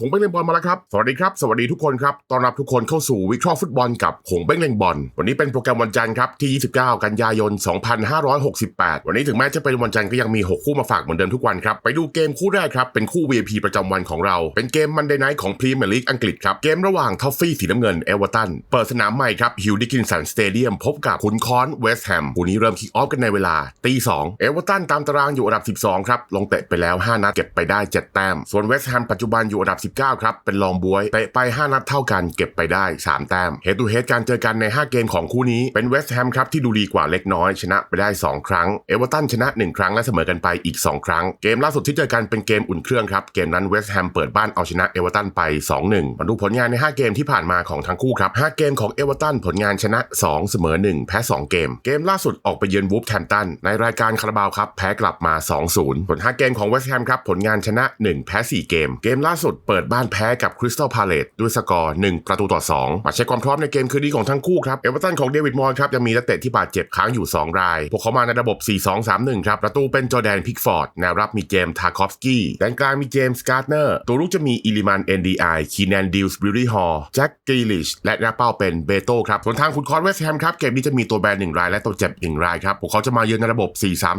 ผงเบ้งเล็งบอลมาแล้วครับ สวัสดีครับ สวัสดีทุกคนครับ ต้อนรับทุกคนเข้าสู่วิเคราะห์ฟุตบอลกับผงเบ้งเล็งบอล วันนี้เป็นโปรแกรมวันจันทร์ครับที่ 29 กันยายน 2568 วันนี้ถึงแม้จะเป็นวันจันทร์ก็ยังมี 6 คู่มาฝากเหมือนเดิมทุกวันครับ ไปดูเกมคู่แรกครับ เป็นคู่ VIP ประจำวันของเรา เป็นเกมมันเดย์ไนท์ของพรีเมียร์ลีกอังกฤษครับ เกมระหว่างทอฟฟี่สีน้ำเงินเอเวอร์ตัน เปิดสนามใหม่ครับฮิวดิกินสันสเตเดียมพบกับขุนค้อนเวสต์แฮมคู่นี้เริ่มคิกออฟกันในเวลาตีสองเอเวอร์ตันตามตารางอยู่อันดับ 12 ครับ ลงเตะไปแล้ว 5 นัดเก็บไปได้ 7 แต้ม ส่วนเวสต์แฮมปัจจุบันอยู่อันดับ19ครับ เป็นรองบวยเตะไป 5 นัดเท่ากันเก็บไปได้ 3 แต้มเฮด o ูเฮดการเจอกันใน 5 เกมของคู่นี้เป็นเวสต์แฮมครับที่ดูดีกว่าเล็กน้อยชนะไปได้ 2 ครั้งเอเวอร์ตันชนะ 1 ครั้งและเสมอกันไปอีก 2 ครั้ง เกมล่าสุดที่เจอกันเป็นเกมอุ่นเครื่องครับเกมนั้นเวสต์แฮมเปิดบ้านเอาชนะเอเวอร์ตันไป 2-1มาดูผลงานใน 5 เกมที่ผ่านมาของทั้งคู่ครับ5เกมของเอเวอร์ตันผลงานชนะ 2 เสมอ 1 แพ้ 2 เกม เกมล่าสุดออกไปเยือนวูฟแฮมตันในรายการคาราบาวครับแพ้กลับมา 2-0 ผล5เกมของเวสต์แฮมครับผลงานชนะ 1 แพ้ 4 เกม เกมล่าสุดเปิดิดบ้านแพ้กับคริสตัลพาเลตด้วยสกอร์ 1 ประตูต่อ 2 มาเช็คความพร้อมในเกมคืนนี้ของทั้งคู่ครับเอเวอร์ตันของเดวิดมอยส์ครับยังมีนักเตะที่บาดเจ็บค้างอยู่ 2 ราย พวกเขามาในระบบ 4-2-3-1 ครับประตูเป็นจอแดนพิกฟอร์ดแนวรับมีเจมส์ทาคอฟสกี้แดนกลางมีเจมส์การ์เนอร์ตัวลูกจะมีอิลิมันเอ็นดีไอคีแนนดิลส์บิลลี่ฮอลแจ็คกรีลิชและหน้าเป้าเป็นเบโต้ครับส่วนทางคุณคอนเวสแฮมครับเกมนี้จะมีตัวแบนหนึ่งรายและตัวเจ็บหนึ่งรายครับพวกเขาจะมาเยือนในระบบ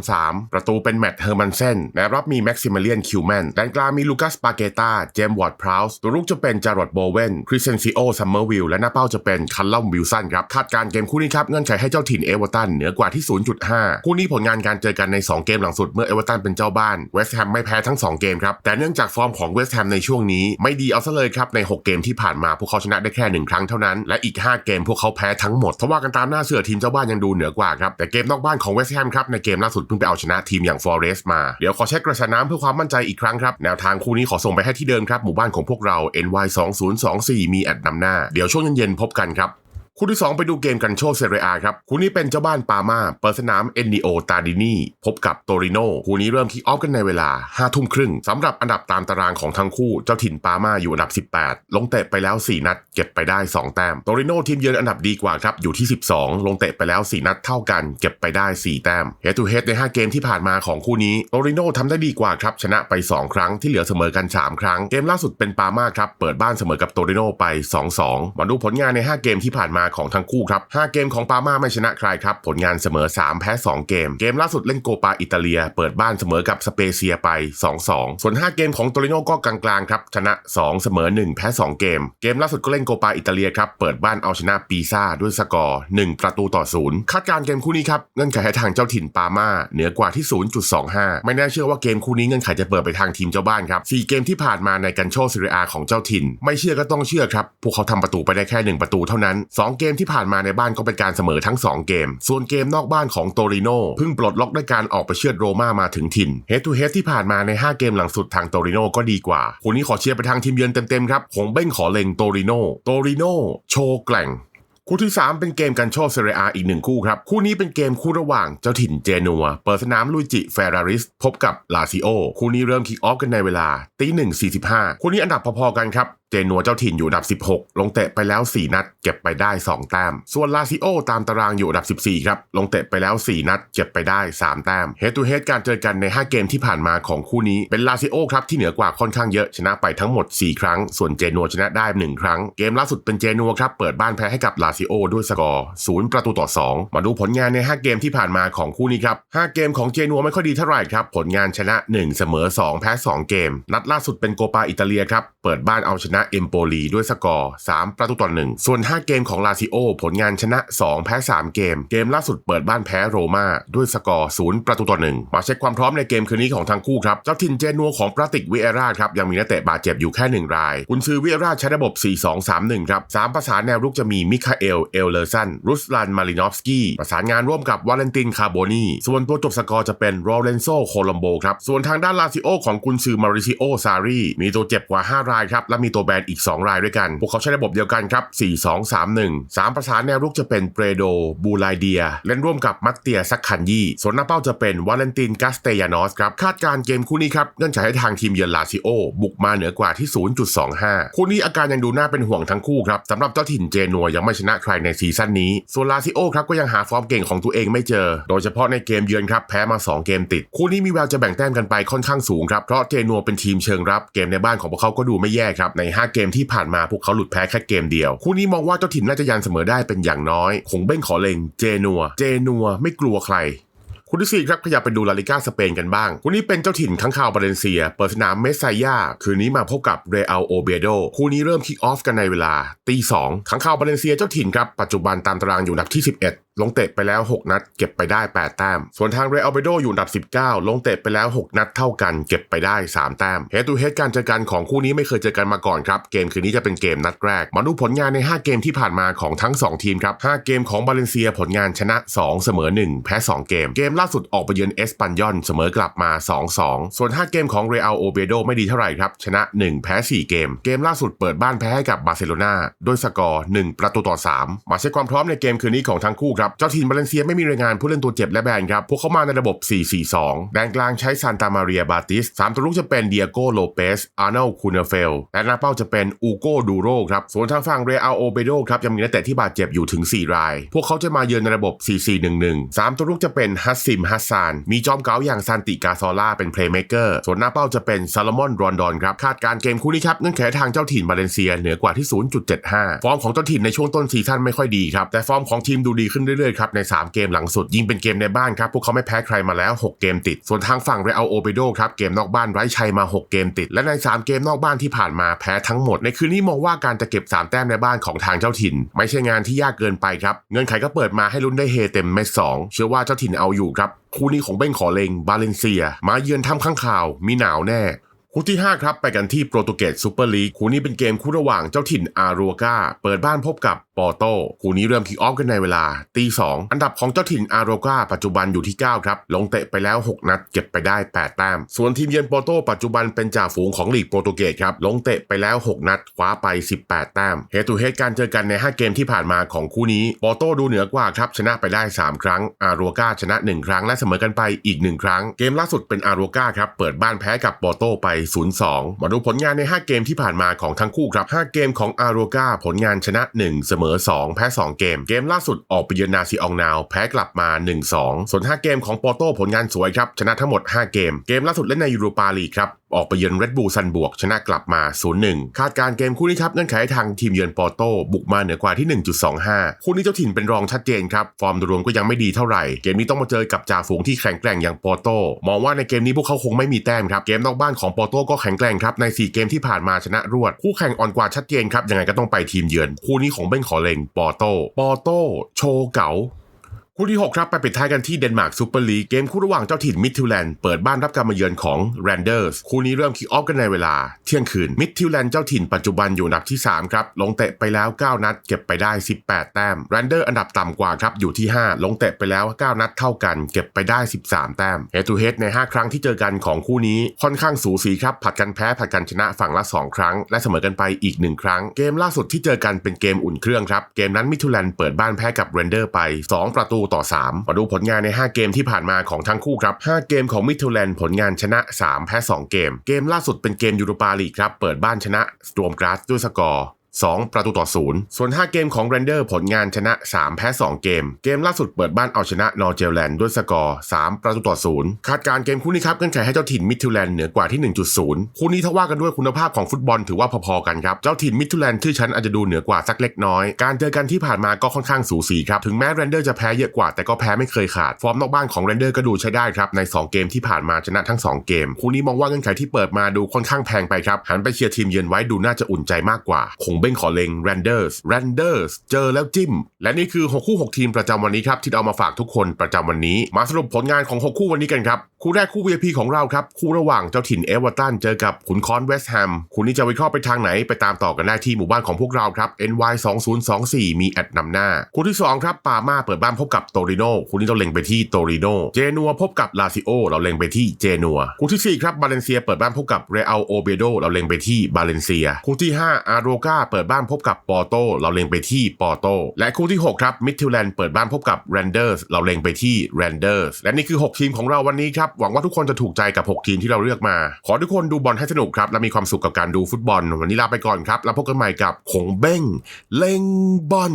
4-3-3 ประตูเป็นแมตต์เฮอร์มันเซนแนวรับมีแม็กซิมเลียนคิวแมนแดนกลางมีลูคัสปาเกตาเจมส์วอร์ดพราวส์ตัวลูกจะเป็นจารอดโบเวนคริสเซนซิโอซัมเมอร์วิลและหน้าเป้าจะเป็นคัลลัมวิลสันครับคาดการ์เกมคู่นี้ครับเงื่อนไขให้เจ้าถิ่นเอเวอร์ตันเหนือกว่าที่ 0.5 คู่นี้ผลงานการเจอกันใน 2 เกมหลังสุดเมื่อเอเวอร์ตันเป็นเจ้าบ้านเวสต์แฮมไม่แพ้ทั้ง 2 เกมครับแต่เนื่องจากฟอร์มของเวสต์แฮมในช่วงนี้ไม่ดีเอาซะเลยครับใน 6 เกมที่ผ่านมาพวกเขาชนะได้แค่1ครั้งเท่านั้นและอีก 5 เกมพวกเขาแพ้ทั้งหมดถ้าว่ากันตามหน้าเสือทีมเจ้าบ้านยังดูเหนือกว่าครับแต่เกมนอกบ้านของเวสต์แฮมครับในเกมล่าสุดเพิ่งไปเอาชนะทีมอย่างฟอเรสต์มาเดี๋ยวขอเช็คกระแสน้ำเพื่อความมั่นใจอีกครั้งครับแนวทางคู่นี้ขอส่งไปให้ที่เดิมครับหมู่บ้านของพวกเรา NY 2024มีแอดนำหน้า เดี๋ยวช่วงเย็นๆพบกันครับ คู่ที่ 2 ไปดูเกมกันโชเซเรียครับ คู่นี้เป็นเจ้าบ้านปามาเปิดสนามเอนดิโอตาดินีพบกับโตริโนคู่นี้เริ่มคิกออฟกันในเวลา5ทุ่มครึ่งสำหรับอันดับตามตารางของทั้งคู่เจ้าถิ่นปามาอยู่อันดับ 18 ลงเตะไปแล้ว 4 นัด เก็บไปได้ 2 แต้มโตริโนทีมเยือนอันดับดีกว่าครับอยู่ที่ 12 ลงเตะไปแล้ว 4 นัดเท่ากัน เก็บไปได้ 4 แต้มเฮดทูเฮดใน 5 เกมที่ผ่านมาของคู่นี้โตริโนทำได้ดีกว่าครับชนะไป 2 ครั้งที่เหลือเสมอกัน 3 ครั้งเกมล่าสุดเป็นปามาครับเปิดบ้านเสมอกับโตริโนไป 2-2มาดูผลงานใน 5 เกมที่ผ่านมาของทั้งคู่ครับ5เกมของปามาไม่ชนะใครครับ ผลงานเสมอ 3 แพ้ 2 เกม เกมล่าสุดเล่นโกปาอิตาเลีย เปิดบ้านเสมอกับสเปเซียไป 2-2 ส่วน 5 เกมของโตริโนก็กลางๆครับชนะ 2 เสมอ 1 แพ้ 2 เกม เกมล่าสุดก็เล่นโกปาอิตาเลียครับเปิดบ้านเอาชนะปีซ่าด้วยสกอร์ 1 ประตูต่อ 0 คาดการ์เกมคู่นี้ครับเงื่อนไขให้ทางเจ้าถิ่นปามาเหนือกว่าที่ 0.25 ไม่น่าเชื่อว่าเกมคู่นี้เงื่อนไขจะเปิดไปทางทีมเจ้าบ้านครับ4เกมที่ผ่านมาในกันโชซิเรียของเจ้าถิ่น ไม่เชื่อก็ต้องเชื่อครับพวกเขาทำประตูไปได้แค่ 1 ประตูเท่านั้น 2เกมที่ผ่านมาในบ้านก็เป็นการเสมอทั้ง 2 เกม ส่วนเกมนอกบ้านของโตริโนเพิ่งปลดล็อกด้วยการออกไปเชือดโรม่ามาถึงถิ่นเฮดทูเฮดที่ผ่านมาใน 5 เกมหลังสุดทางโตริโนก็ดีกว่าคู่นี้ขอเชียร์ไปทางทีมเยือนเต็มๆครับผมเบ้งขอเล็งโตริโนโตริโนโชว์แกล่งคู่ที่ 3 เป็นเกมกันโชคเซเรียอีกหนึ่งคู่ครับ คู่นี้เป็นเกมคู่ระหว่างเจ้าถิ่นเจนัว เปิดสนามลุยจิเฟราริส พบกับลาซิโอ คู่นี้เริ่มคิกออฟกันในเวลาตีหนึ่งสี่สิบห้าคู่นี้อันดับพอๆกันครับเจนัวเจ้าถิ่นอยู่อันดับ 16 ลงเตะไปแล้ว 4 นัด เก็บไปได้ 2 แต้ม ส่วนลาซิโอตามตารางอยู่อันดับ 14 ครับ ลงเตะไปแล้ว 4 นัด เก็บไปได้ 3 แต้มเฮด o ูเฮดการเจอกันใน 5 เกมที่ผ่านมาของคู่นี้เป็นลาซิโอครับที่เหนือกว่าค่อนข้างเยอะชนะไปทั้งหมด 4 ครั้ง ส่วนเจนัวชนะได้ 1 ครั้ง เกมล่าสุดเป็นเจนัวครับเปิดบ้านแพ้ให้กับลาซิโอด้วยสกอร์ 0 ประตูต่อ 2 มาดูผลงานใน 5 เกมที่ผ่านมาของคู่นี้ครับ5เกมของเจนัวไม่ค่อยดีเท่าไหร่ครับผลงานชนะ 1 เสมอ 2 แพ้ 2 เกม นัดล่าสุดเป็นโกปาอิตาเลียครับเปิดบ้านเอาชนะเอมโปลีด้วยสกอร์ 3 ประตูต่อ 1 ส่วน 5 เกมของลาซิโอ ผลงานชนะ 2 แพ้ 3 เกม เกมล่าสุดเปิดบ้านแพ้โรม่าด้วยสกอร์ 0 ประตูต่อ 1 มาเช็คความพร้อมในเกมคืนนี้ของทั้งคู่ครับ เจ้าถิ่นเจนัวของปราติกวิเอราครับ ยังมีนักเตะบาดเจ็บอยู่แค่ 1 ราย กุนซือวิเอราใช้ระบบ 4-2-3-1 ครับ 3 ประสานแนวรุกจะมีมิคาเอล เอลเลอร์สัน รุสลัน มารินอฟสกี้ ประสานงานร่วมกับวาเลนติน คาโบนี ส่วนตัวจบสกอร์จะเป็นโรเลนโซ โคลัมโบ ครับ ส่วนทางด้านลาซิโอของกุนซือมาริซิโอ ซารีมีตัวเจ็บกว่า 5 รายครับ และมีตัวแบนอีก 2 รายด้วยกัน พวกเขาใช้ระบบเดียวกันครับ 4-2-3-1 3 ประสานแนวรุกจะเป็นเปรโด บูไลเดีย เล่นร่วมกับมัตเตียซักคันยี่ ส่วนหน้าเป้าจะเป็นวาเลนตินกาสเตยานอสครับ คาดการ์เกมคู่นี้ครับเนื่องจากให้ทางทีมเยือนลาซิโอ บุกมาเหนือกว่าที่ 0.25 คู่นี้อาการยังดูน่าเป็นห่วงทั้งคู่ครับสำหรับเจ้าถิ่นเจนัวยังไม่ชนะใครในซีซั่นนี้ ส่วนลาซิโอครับก็ยังหาฟอร์มเก่งของตัวเองไม่เจอ โดยเฉพาะในเกมเยือนครับแพ้มา 2 เกมติด คู่นี้มีแววจะแบ่งแต้มกันไปค่อนข้างสูงครับเพราะเจนัวเป็นทีมเชิงรับเกมในบ้านของพวกเขาก็ดูไม่แย่ครับใน5 เกมที่ผ่านมาพวกเขาหลุดแพ้แค่เกมเดียว คู่นี้มองว่าเจ้าถิ่นน่าจะยันเสมอได้เป็นอย่างน้อย คงเบ้งขอเลงเจนัว เจนัวไม่กลัวใครคู่ที่สี่ครับขยับไปดูลาลิก้าสเปนกันบ้าง คู่นี้เป็นเจ้าถิ่นข้างข่าวบาเลนเซีย เปิดสนามเมสไซยาคืนนี้มาพบกับเรอัลโอเบโดคู่นี้เริ่มคิกออฟกันในเวลาตีสองข้างข่าวบาเลนเซียเจ้าถิ่นครับ ปัจจุบันตามตารางอยู่อันดับที่ 11 ลงเตะไปแล้ว 6 นัด เก็บไปได้ 8 แต้ม ส่วนทางเรอัลเบโดอยู่อันดับ 19 ลงเตะไปแล้ว 6 นัดเท่ากัน เก็บไปได้ 3 แต้มเฮตูเฮดการเจอกันของคู่นี้ไม่เคยเจอกันมาก่อนครับ เกมคืนนี้จะเป็นเกมนัดแรก มาดูผลงานใน 5 เกมที่ผ่านมาของทั้ง 2 ทีมครับ 5 เกมของบาเลนเซียผลงานชนะ 2 เสมอ 1 แพ้ 2 เกม เกมล่าสุดออกไปเยือนเอสปันยอนเสมอกลับมา 2-2 ส่วน 5 เกมของเรอัลโอเบโดไม่ดีเท่าไหร่ครับ ชนะ 1 แพ้ 4 เกม เกมล่าสุดเปิดบ้านแพ้ให้กับบาร์เซโลนาด้วยสกอร์ 1 ประตูต่อ 3 มาเช็คความพร้อมในเกมคืนนี้ของทั้งคู่ครับเจ้าทีมบาเลนเซียไม่มีรายงานผู้เล่นตัวเจ็บและแบนครับ พวกเขามาในระบบ 4-4-2 แดนกลางใช้ซานตามาเรียบาติส3ตัวลุกจะเป็นเดียโกโลเปสอาร์เนลคูเนเฟล และหน้าเป้าจะเป็นอูโกดูโรครับ ส่วนทางฝั่งเรอัลโอเบโดครับยังมีนักเตะที่บาดเจ็บอยู่ถึง 4 ราย พวกเขาจะมาเยือนในระบบ 4-4-1-1 3 ตัวลุกจะเป็นฮัสซิมฮัสซาน มีจอมเก๋าอย่างซานติกาซอล่าเป็นเพลย์เมเกอร์ ส่วนหน้าเป้าจะเป็นซาลมอนรอนดอนครับ คาดการ์เกมคู่นี้ครับเงื่อนไขทางเจ้าถิ่นบาเลนเซียเหนือกว่าที่ 0.75 ฟอร์มของเจ้าถิ่นในช่วงต้นซีซั่นไม่ค่อยดีครับแต่ฟอร์มของทีมดูดีขึ้นเรื่อยๆครับใน 3 เกมหลังสุด ยิ่งเป็นเกมในบ้านครับพวกเขาไม่แพ้ใครมาแล้ว 6 เกมติด ส่วนทางฝั่งเรอัลโอเบโดครับเกมนอกบ้านไร้ชัยมา 6 เกมติด และใน 3 เกมนอกบ้านที่ผ่านมาแพ้ทั้งหมด ในคืนนี้มองว่าการจะเก็บ 3 แต้มในบ้านของทางเจ้าถิ่น ไม่ใช่งานที่ยากเกินไปครับเงื่อนไขก็เปิดมาให้ลุ้นได้เฮเต็มเม็ดสองเชื่อว่าเจ้าถิ่นเอาอยู่ครับคู่นี้ของเบ้งขอเลงบาเลนเซีย มาเยือนทำข้างข่าว มีหนาวแน่คู่ที่ 5 ครับ ไปกันที่โปรตุเกสซูเปอร์ลีกคู่นี้เป็นเกมคู่ระหว่างเจ้าถิ่นอารัวกาเปิดบ้านพบกับ ปอโตคู่นี้เริ่มคิกออฟกันในเวลาตีสองอันดับของเจ้าถิ่นอาโรกาปัจจุบันอยู่ที่ 9 ครับ ลงเตะไปแล้ว 6 นัด เก็บไปได้ 8 แต้ม ส่วนทีมเยือนปอโตปัจจุบันเป็นจ่าฝูงของลีกโปรตุเกสครับ ลงเตะไปแล้ว 6 นัด คว้าไป 18 แต้มเฮตุเฮดการเจอกันใน 5 เกมที่ผ่านมาของคู่นี้ปอโตดูเหนือกว่าครับชนะไปได้ 3 ครั้งอาโรกาชนะ 1 ครั้งและเสมอกันไปอีก 1 ครั้ง เกมล่าสุดเป็นอาโรกาครับเปิดบ้านแพ้กับปอโตไป 0-2 มาดูผลงานใน 5 เกมที่ผ่านมาของทั้งคู่ครับ 5 เกมของอาโรกาผลงานชนะ 1 เสมออ 2 แพ้ 2 เกม เกมล่าสุดออกไปเยือนนาซีอองนาว แพ้กลับมา 1-2 ส่วน 5 เกมของปอโตผลงานสวยครับ ชนะทั้งหมด 5 เกม เกมล่าสุดเล่นในยูโรปาลีกครับออกไปเยือนเรดบูลซันบวก ชนะกลับมา 0-1 คาดการ์เกมคู่นี้ครับเงื่อนไขทางทีมเยือนปอโต้บุกมาเหนือกว่าที่ 1.25 คู่นี้เจ้าถิ่นเป็นรองชัดเจนครับ ฟอร์มรวมก็ยังไม่ดีเท่าไหร่ เกมนี้ต้องมาเจอกับจ่าฝูงที่แข็งแกร่งอย่างปอโต้มองว่าในเกมนี้พวกเขาคงไม่มีแต้มครับ เกมนอกบ้านของปอโต้ก็แข็งแกร่งครับ ใน 4 เกมที่ผ่านมาชนะรวด คู่แข่งอ่อนกว่าชัดเจนครับยังไงก็ต้องไปทีมเยือน คู่นี้ของเบ้งขอเลงปอโต้ปอโต้โชเก๋า คู่ที่ 6 ครับไปปิดท้ายกันที่เดนมาร์กซูเปอร์ลีกเกมคู่ระหว่างเจ้าถิ่นมิดทิวแลนด์เปิดบ้านรับการมาเยือนของแรนเดอร์สคู่นี้เริ่มคิกออฟกันในเวลา เที่ยงคืนมิดทิวแลนด์เจ้าถิ่นปัจจุบันอยู่อันดับที่ 3 ครับ ลงเตะไปแล้ว 9 นัด เก็บไปได้ 18 แต้มแรนเดอร์อันดับต่ำกว่าครับ อยู่ที่ 5 ลงเตะไปแล้ว 9 นัดเท่ากัน เก็บไปได้ 13 แต้มเฮตูเฮดใน 5 ครั้งที่เจอกันของคู่นี้ค่อนข้างสูสีครับผัดกันแพ้ผัดกันชนะฝั่งละ 2 ครั้ง และเสมอกันไปอีก 1 ครั้ง เกมล่าสุดที่เจอกันเป็นเกมอุ่นเครื่องครับเกมนั้นมิดทิวแลนด์เปิดบ้านแพ้กับเรนเดอร์ไป 2 ประตูต่อ 3 มาดูผลงานใน 5 เกมที่ผ่านมาของทั้งคู่ครับ 5 เกมของมิดทิวแลนด์ผลงานชนะ 3 แพ้ 2 เกม เกมล่าสุดเป็นเกมยูโรปาลีกครับ เปิดบ้านชนะสตรอมกราสด้วยสกอร์ 2 ประตูต่อ 0 ส่วน 5 เกมของเรนเดอร์ผลงานชนะ 3 แพ้ 2 เกม เกมล่าสุดเปิดบ้านเอาชนะนอร์เจลแลนด์ด้วยสกอร์ 3 ประตูต่อ 0 คาดการเกมคู่นี้ครับเงื่อนไขให้เจ้าถิ่นมิดทิวแลนด์เหนือกว่าที่ 1.0 คู่นี้ถ้าว่ากันด้วยคุณภาพของฟุตบอลถือว่าพอๆกันครับ เจ้าถิ่นมิดทิวแลนด์ชื่อชั้นอาจจะดูเหนือกว่าสักเล็กน้อย การเจอกันที่ผ่านมาก็ค่อนข้างสูสีครับ ถึงแม้เรนเดอร์จะแพ้เยอะกว่าแต่ก็แพ้ไม่เคยขาด ฟอร์มนอกบ้านของเรนเดอร์ก็ดูใช้ได้ครับ ใน 2 เกมที่ผ่านมาชนะทั้ง 2 เกม คู่นี้มองว่าเงื่อนไขที่เปิดมาดูค่อนข้างแพงไปครับ หันไปเชียร์ทีมเยือนไว้ดูน่าจะอุ่นใจมากกว่า คงเบบ้งขอเลง Randers Randers เจอแล้วจิ้ม และนี่คือ 6 คู่ 6 ทีมประจำวันนี้ครับที่เอามาฝากทุกคนประจำวันนี้ มาสรุปผลงานของ 6 คู่วันนี้กันครับคู่แรกคู่ VIP ของเราครับ คู่ระหว่างเจ้าถิ่นเอเวอร์ตันเจอกับขุนค้อนเวสต์แฮมคู่นี้จะวิเคราะห์ไปทางไหนไปตามต่อกันได้ที่หมู่บ้านของพวกเราครับ NY 2024มีแอดนำหน้า คู่ที่ 2 ครับปาม่าเปิดบ้านพบกับโตริโนคู่นี้เราเล็งไปที่โตริโนเจนัวพบกับลาซิโอเราเล็งไปที่เจนัวคู่ที่4ครับบาเลนเซียเปิดบ้านพบกับเรอัลโอเบโดเราเล็งไปที่บาเลนเซียคู่ที่5อาโรกาเปิดิดบ้านพบกับปอร์โตเราเล็งไปที่ปอร์โตและคู่ที่ 6 ครับมิดทิลแลนด์เปิดบ้านพบกับแรนเดอร์สเราเล็งไปที่แรนเดอร์สและนี่คือ 6 ทีมของเราวันนี้ครับหวังว่าทุกคนจะถูกใจกับ 6 ทีมที่เราเลือกมา ขอทุกคนดูบอลให้สนุกครับและมีความสุขกับการดูฟุตบอล วันนี้ลาไปก่อนครับแล้วพบกันใหม่กับขงเบ้งเล่งบอล